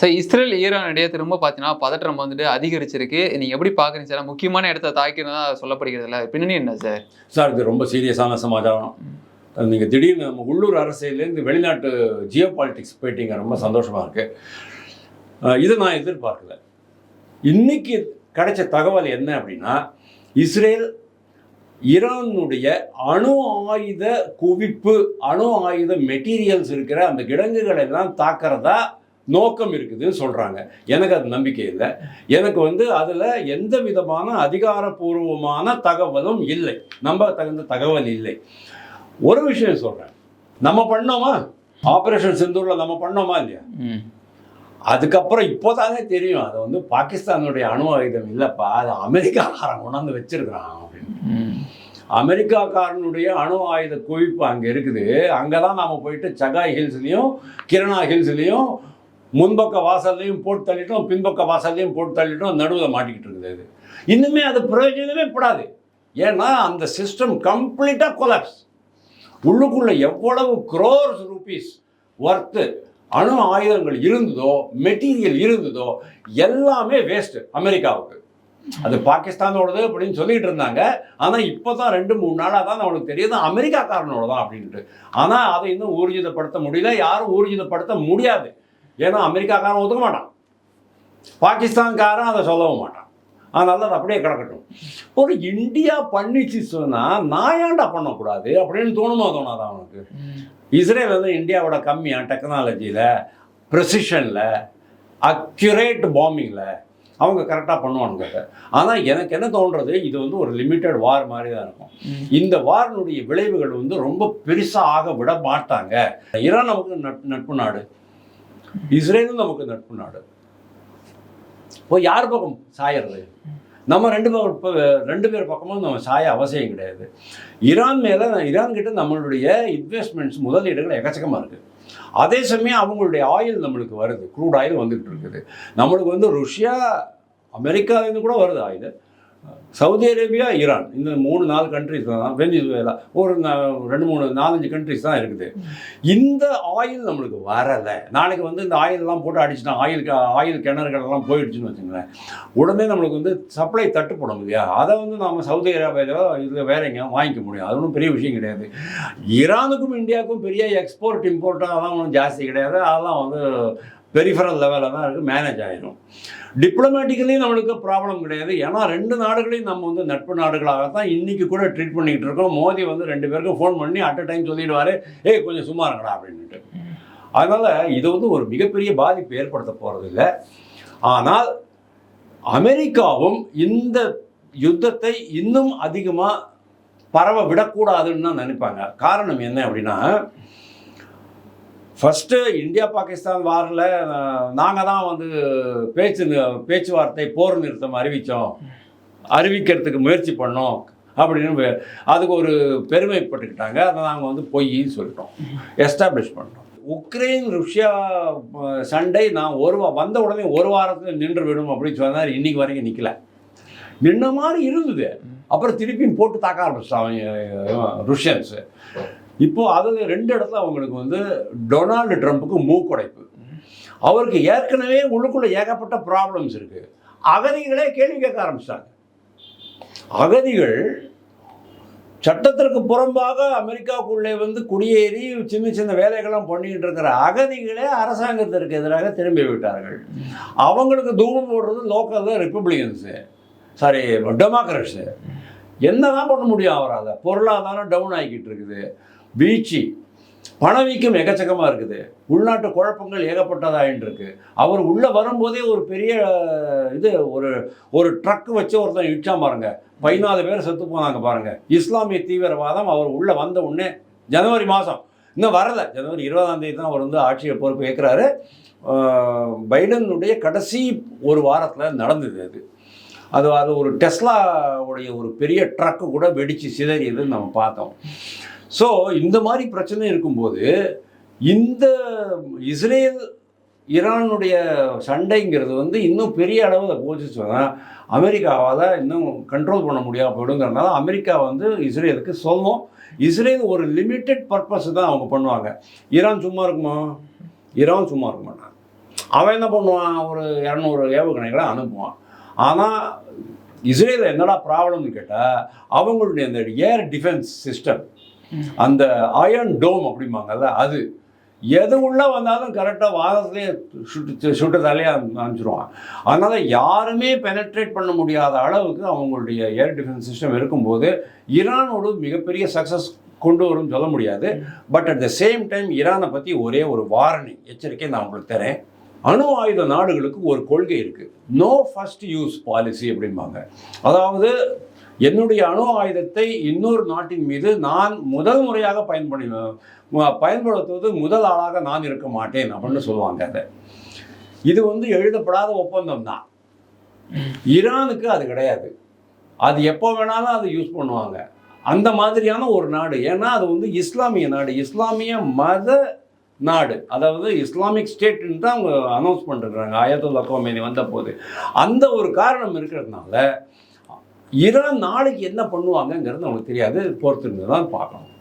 Sir Israel Iran இடையே திரும்ப பார்த்தீங்கன்னா பதற்றம் வந்துட்டு அதிகரிச்சிருக்கு. நீங்கள் எப்படி பார்க்குறீங்க சார்? முக்கியமான இடத்த தாக்கிறதா சொல்லப்படுகிறதுல பின்னணி என்ன சார்? சார் இது ரொம்ப சீரியஸான சமாச்சாரம். நீங்கள் திடீர்னு நம்ம உள்ளூர் அரசியலேருந்து வெளிநாட்டு ஜியோ பாலிட்டிக்ஸ் போயிட்டீங்க. ரொம்ப சந்தோஷமாக இருக்குது இதை நான் எதிர்பார்க்கல. இன்னைக்கு கிடைச்ச தகவல் என்ன அப்படின்னா இஸ்ரேல் ஈரானுடைய அணு ஆயுத குவிப்பு அணு ஆயுத மெட்டீரியல்ஸ் இருக்கிற அந்த கிடங்குகளை எல்லாம் தாக்கிறதா நோக்கம் இருக்குதுன்னு சொல்கிறாங்க எனக்கு அது நம்பிக்கை இல்லை. எனக்கு வந்து அதில் எந்த விதமான அதிகாரப்பூர்வமான தகவலும் இல்லை. நம்ப தகுந்த தகவல் இல்லை. ஒரு விஷயம் சொல்கிறேன் நம்ம பண்ணோமா? ஆப்ரேஷன் சிந்தூரில் நம்ம பண்ணோமா இல்லையா? அதுக்கப்புறம் இப்போதானே தெரியும். அது வந்து பாகிஸ்தானுடைய அணு ஆயுதம் இல்லைப்பா. அது அமெரிக்காக்காரன் கொண்டாந்து வச்சிருக்கிறான் அப்படின்னு. அமெரிக்காக்காரனுடைய அணு ஆயுத குவிப்பு அங்கே இருக்குது. அங்கே தான் நாம் போயிட்டு சகாய் ஹில்ஸ்லேயும் கிரணா ஹில்ஸ்லேயும் முன்பக்க வாசல்லையும் போட்டு தள்ளிட்டோம் பின்பக்க வாசல்லையும் போட்டு தள்ளிட்டோம் நடுவில் மாட்டிக்கிட்டு இருக்குது இன்னுமே அது பிரயோஜனமே படாது. ஏன்னா அந்த சிஸ்டம் கம்ப்ளீட்டாக கொலாப்ஸ் உள்ளுக்குள்ளே எவ்வளவு க்ரோர்ஸ் ருபீஸ் ஒர்த்து அணு ஆயுதங்கள் இருந்ததோ மெட்டீரியல் இருந்ததோ எல்லாமே வேஸ்ட்டு அமெரிக்காவுக்கு. அது பாகிஸ்தானோடது அப்படின்னு சொல்லிட்டு இருந்தாங்க. ஆனால் இப்போ தான் ரெண்டு மூணு நாளாக தான் அவனுக்கு தெரியுது அமெரிக்காக்காரனோட தான் அப்படின்ட்டு. ஆனால் அதை இன்னும் ஊர்ஜிதப்படுத்த முடியல. யாரும் ஊர்ஜிதப்படுத்த முடியாது. ஏன்னா அமெரிக்காக்காரன் ஒத்துக்க மாட்டான். பாகிஸ்தான்காரன் அதை சொல்லவும் மாட்டான். அதனால அது அப்படியே கிடக்கட்டும். ஒரு இந்தியா பண்ணிச்சு சொன்னால் நான் ஏன்டா பண்ணக்கூடாது அப்படின்னு தோணுமா தோணாதா அவனுக்கு. இஸ்ரேல் வந்து இந்தியாவோட கம்மியாக டெக்னாலஜியில் ப்ரெசிஷனில் அக்யூரேட் பாம்பிங்கில் அவங்க கரெக்டாக பண்ணுவானுங்க ஆனால் எனக்கு என்ன தோன்றது? இது வந்து ஒரு லிமிட்டட் வார் மாதிரி தான் இருக்கும். இந்த வாரினுடைய விளைவுகள் வந்து ரொம்ப பெருசாக ஆக விட மாட்டாங்க. ஈரான் நமக்கு நட் நட்பு நாடு. இஸ்ரேலும் நமக்கு நட்பு நாடு. இப்போ யார் பக்கம்? சாயறது நம்ம ரெண்டு பக்கம் இப்போ ரெண்டு பேர் பக்கமும் நம்ம சாய அவசியம் கிடையாது. ஈரான் மேலே ஈரான் கிட்ட நம்மளுடைய இன்வெஸ்ட்மெண்ட்ஸ் முதலீடுகள் எக்கச்சக்கமாக இருக்குது அதே சமயம் அவங்களுடைய ஆயில் நம்மளுக்கு வருது. க்ரூட் ஆயில் வந்துகிட்டு இருக்குது. நம்மளுக்கு வந்து ருஷ்யா அமெரிக்காவிலேருந்து கூட வருது ஆயில் சவுதி அரேபியா ஈரான். இந்த மூணு நாலு கண்ட்ரிஸ் தான். வெனிசுவேலா. ஒரு ரெண்டு மூணு நாலஞ்சு கண்ட்ரிஸ் தான் இருக்குது. இந்த ஆயில் நம்மளுக்கு வரலை. நாளைக்கு வந்து இந்த ஆயிலெலாம் போட்டு அடிச்சுட்டான் ஆயில் ஆயில் கிணறுகளெல்லாம் போயிடுச்சுன்னு வச்சுங்களேன். உடனே நம்மளுக்கு வந்து சப்ளை தட்டுப்படும் இல்லையா? அதை வந்து நம்ம சவுதி அரேபியாவில் இது வேற எங்கேயும் வாங்கிக்க முடியும். அது ஒன்றும் பெரிய விஷயம் கிடையாது. ஈரானுக்கும் இந்தியாவுக்கும் பெரிய எக்ஸ்போர்ட் இம்போர்ட் அதெல்லாம் ஒன்றும் ஜாஸ்தி கிடையாது. அதெல்லாம் வந்து பெரிஃபரல் லெவலில் தான் இருக்குது மேனேஜ் ஆயிடும் டிப்ளமேட்டிக்கலி நம்மளுக்கு ப்ராப்ளம் கிடையாது. ஏன்னா ரெண்டு நாடுகளையும் நம்ம வந்து நட்பு நாடுகளாக தான் இன்றைக்கி கூட ட்ரீட் பண்ணிக்கிட்டு இருக்கோம். மோதி வந்து ரெண்டு பேருக்கும் ஃபோன் பண்ணி அட் அ டைம் சொல்லிடுவார் ஏய் கொஞ்சம் சும்மா இருங்கடா அப்படின்ட்டு அதனால் இது வந்து ஒரு மிகப்பெரிய பாதிப்பு ஏற்படுத்த போகிறது இல்லை. ஆனால் அமெரிக்காவும் இந்த யுத்தத்தை இன்னும் அதிகமாக பரவ விடக்கூடாதுன்னு தான் நினைப்பாங்க. காரணம் என்ன அப்படின்னா ஃபஸ்ட்டு இந்தியா பாகிஸ்தான் வாரில் நாங்கள் தான் வந்து பேச்சு பேச்சுவார்த்தை போர் நிறுத்தம் அறிவித்தோம் அறிவிக்கிறதுக்கு முயற்சி பண்ணோம் அப்படின்னு அதுக்கு ஒரு பெருமைப்பட்டுக்கிட்டாங்க. அதை நாங்கள் வந்து பொய்ன்னு சொல்லிட்டோம். எஸ்டாப்ளிஷ் பண்ணிட்டோம். உக்ரைன் ருஷ்யா சண்டை நான் ஒரு வந்த உடனே ஒரு வாரத்தில் நின்று விடும் அப்படின்னு சொன்னார். இன்னைக்கு வரைக்கும் நிற்கல நின்ன மாதிரி இருந்தது. அப்புறம் திருப்பியும் போட்டு தாக்க ஆரம்பிச்சிட்டான் ருஷ்யன்ஸு. இப்போ அதில் ரெண்டு இடத்துல அவங்களுக்கு வந்து டொனால்டு ட்ரம்ப்புக்கு மூக்குடைப்பு. அவருக்கு ஏற்கனவே உள்ளுக்குள்ள ஏகப்பட்ட ப்ராப்ளம்ஸ் இருக்கு. அகதிகளே கேள்வி கேட்க ஆரம்பிச்சிட்டாங்க. அகதிகள் சட்டத்திற்கு புறம்பாக அமெரிக்காவுக்குள்ளே வந்து குடியேறி சின்ன சின்ன வேலைகள்லாம் பண்ணிக்கிட்டு இருக்கிற அகதிகளே அரசாங்கத்திற்கு எதிராக திரும்பி விட்டார்கள். அவங்களுக்கு தூரம் போடுறது லோக்கல் ரிப்பப்ளிகன்ஸு சாரி டெமோக்ரட்ஸு என்னதான் பண்ண முடியும் அவரால்? பொருளாதாரம் டவுன் ஆகிக்கிட்டு இருக்குது. வீழ்ச்சி. பணவீக்கம் எக்கச்சக்கமாக இருக்குது. உள்நாட்டு குழப்பங்கள் ஏகப்பட்டதாயின்ருக்கு அவர் உள்ளே வரும்போதே ஒரு பெரிய இது ஒரு ஒரு ட்ரக் வச்சு ஒருத்தன் இடிச்சான் பாருங்க. பதினாலு பேர் செத்து போனாங்க பாருங்க. இஸ்லாமிய தீவிரவாதம் அவர் உள்ளே வந்த உடனே ஜனவரி மாதம் இன்னும் வரல. ஜனவரி இருபதாம் தேதி தான் அவர் வந்து ஆட்சியை பொறுப்பு ஏற்கிறாரு. பைடனுடைய கடைசி ஒரு வாரத்தில் நடந்தது அது. அது அது ஒரு டெஸ்லாவுடைய ஒரு பெரிய ட்ரக்கு கூட வெடித்து சிதறியதுன்னு நம்ம பார்த்தோம். ஸோ இந்த மாதிரி பிரச்சனை இருக்கும்போது இந்த இஸ்ரேல் ஈரானுடைய சண்டைங்கிறது வந்து இன்னும் பெரிய அளவில் போச்சு சொன்னால் அமெரிக்காவால் இன்னும் கண்ட்ரோல் பண்ண முடியாது போயிடுங்கிறனால அமெரிக்கா வந்து இஸ்ரேலுக்கு சொல்லும் இஸ்ரேல் ஒரு லிமிட்டெட் பர்பஸ் தான் அவங்க பண்ணுவாங்க. ஈரான் சும்மா இருக்குமா? ஈரான் சும்மா இருக்க அவன் என்ன பண்ணுவான்? ஒரு இரநூறு ஏவுகணைகளை அனுப்புவான். ஆனால் இஸ்ரேலில் என்னடா ப்ராப்ளம்னு கேட்டால் அவங்களுடைய அந்த ஏர் டிஃபென்ஸ் சிஸ்டம் அந்த அயர்ன் டோம் அப்படிம்பாங்கல்ல அது. எது உள்ள வந்தாலும் கரெக்டாக வாதத்துலேயே சுட்டு சுட்டு தலையாக அனுப்பிச்சிருவான் அதனால் யாருமே பெனட்ரேட் பண்ண முடியாத அளவுக்கு அவங்களுடைய ஏர் டிஃபென்ஸ் சிஸ்டம் இருக்கும்போது ஈரானோடு மிகப்பெரிய சக்ஸஸ் கொண்டு வரும்னு சொல்ல முடியாது. But at the same time ஈரானை பற்றி ஒரே ஒரு வாரணி எச்சரிக்கை நான் உங்களுக்கு தரேன். அணு ஆயுத நாடுகளுக்கு ஒரு கொள்கை இருக்குது நோ ஃபர்ஸ்ட் யூஸ் பாலிசி அப்படிம்பாங்க. அதாவது என்னுடைய அணு ஆயுதத்தை இன்னொரு நாட்டின் மீது நான் முதல் முறையாக பயன்படுத்த பயன்படுத்துவது முதல் ஆளாக நான் இருக்க மாட்டேன் அப்படின்னு சொல்லுவாங்க அதை. இது வந்து எழுதப்படாத ஒப்பந்தம் தான். ஈரானுக்கு அது கிடையாது. அது எப்போ வேணாலும் அதை யூஸ் பண்ணுவாங்க. அந்த மாதிரியான ஒரு நாடு. ஏன்னா அது வந்து இஸ்லாமிய நாடு. இஸ்லாமிய மத நாடு. அதாவது இஸ்லாமிக் ஸ்டேட்னு தான் அவங்க அனௌன்ஸ் பண்ணிருக்கிறாங்க. ஆயத்துல்லா கோமேனி வந்த போது அந்த ஒரு காரணம் இருக்கிறதுனால இதெல்லாம் நாளைக்கு என்ன பண்ணுவாங்கங்கிறது நமக்கு தெரியாது. பொறுத்திருந்து தான் பார்க்கணும்.